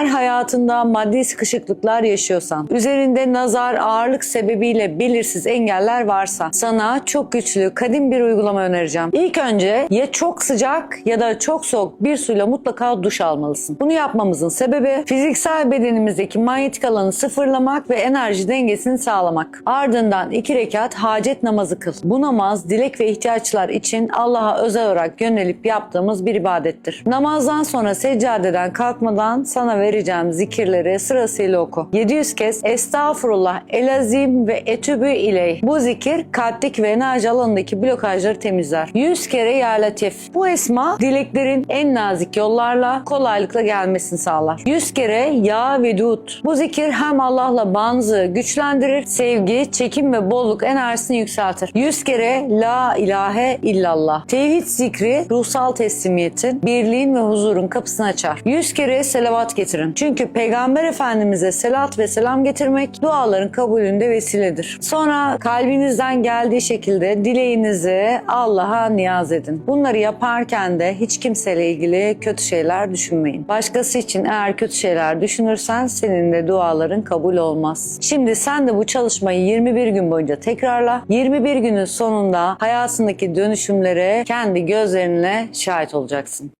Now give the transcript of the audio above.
Eğer hayatında maddi sıkışıklıklar yaşıyorsan, üzerinde nazar, ağırlık sebebiyle belirsiz engeller varsa sana çok güçlü, kadim bir uygulama önereceğim. İlk önce ya çok sıcak ya da çok soğuk bir suyla mutlaka duş almalısın. Bunu yapmamızın sebebi fiziksel bedenimizdeki manyetik alanı sıfırlamak ve enerji dengesini sağlamak. Ardından iki rekat hacet namazı kıl. Bu namaz dilek ve ihtiyaçlar için Allah'a özel olarak yönelip yaptığımız bir ibadettir. Namazdan sonra seccadeden kalkmadan sana vereceğim zikirleri sırasıyla oku. 700 kez Estağfurullah, Elazim ve Etübü ileyh. Bu zikir kalpteki ve enerji alanındaki blokajları temizler. 100 kere Ya Latif. Bu esma dileklerin en nazik yollarla kolaylıkla gelmesini sağlar. 100 kere Ya Vedud. Bu zikir hem Allah'la bağınızı güçlendirir, sevgi, çekim ve bolluk enerjisini yükseltir. 100 kere La ilahe illallah. Tevhid zikri ruhsal teslimiyetin, birliğin ve huzurun kapısını açar. 100 kere selavat getirin. Çünkü Peygamber Efendimiz'e selat ve selam getirmek duaların kabulünde vesiledir. Sonra kalbinizden geldiği şekilde dileğinizi Allah'a niyaz edin. Bunları yaparken de hiç kimseyle ilgili kötü şeyler düşünmeyin. Başkası için eğer kötü şeyler düşünürsen senin de duaların kabul olmaz. Şimdi sen de bu çalışmayı 21 gün boyunca tekrarla. 21 günün sonunda hayatındaki dönüşümlere kendi gözlerinle şahit olacaksın.